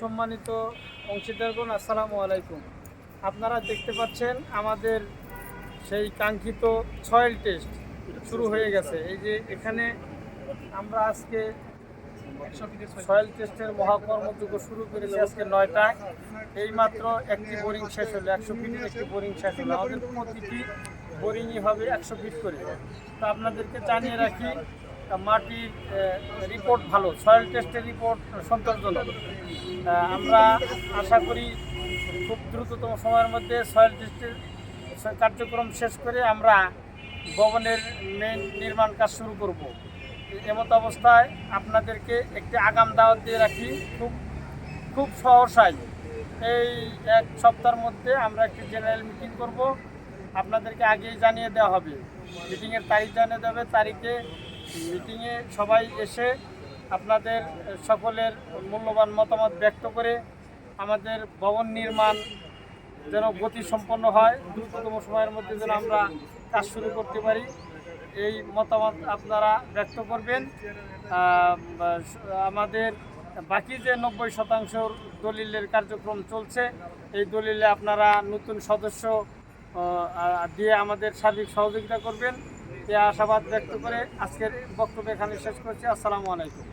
সম্মানিত অংশীদারগণ, আসসালামু আলাইকুম। আপনারা দেখতে পাচ্ছেন আমাদের সেই কাঙ্ক্ষিত সয়েল টেস্ট শুরু হয়ে গেছে। এই যে এখানে আমরা আজকে সয়েল টেস্টের মহাকর্মযোগ্য শুরু করেছি আজকে নয়টায় এইমাত্র একটি বোরিং শেষ হলো, একশো ফিটের একটি বোরিং শেষ হলো। আমাদের প্রতিটি বোরিংই হবে একশো ফিট করে। তো আপনাদেরকে জানিয়ে রাখি মাটির রিপোর্ট ভালো সয়েল টেস্টের রিপোর্ট সন্তোষজনক। আমরা আশা করি খুব দ্রুততম সময়ের মধ্যে সয়েল টেস্টের কার্যক্রম শেষ করে আমরা ভবনের মেন নির্মাণ কাজ শুরু করব। এমত অবস্থায় আপনাদেরকে একটি আগাম দাওয়াত দিয়ে রাখি। খুব খুব সহসায় এই এক সপ্তাহের মধ্যে আমরা একটি জেনারেল মিটিং করব। আপনাদেরকে আগেই জানিয়ে দেওয়া হবে। মিটিংয়ের তারিখ জানিয়ে দেবে তারিখে মিটিংয়ে সবাই এসে আপনাদের সকলের মূল্যবান মতামত ব্যক্ত করে আমাদের ভবন নির্মাণ যেন গতি সম্পন্ন হয়, দ্রুততম সময়ের মধ্যে যেন আমরা কাজ শুরু করতে পারি। এই মতামত আপনারা ব্যক্ত করবেন। আমাদের বাকি যে নব্বই শতাংশ দলিলের কার্যক্রম চলছে, এই দলিলে আপনারা নতুন সদস্য দিয়ে আমাদের সার্বিক সহযোগিতা করবেন। এই আশাবাদ ব্যক্ত করে আজকের বক্তব্য এখানে শেষ করছি। আসসালামু আলাইকুম।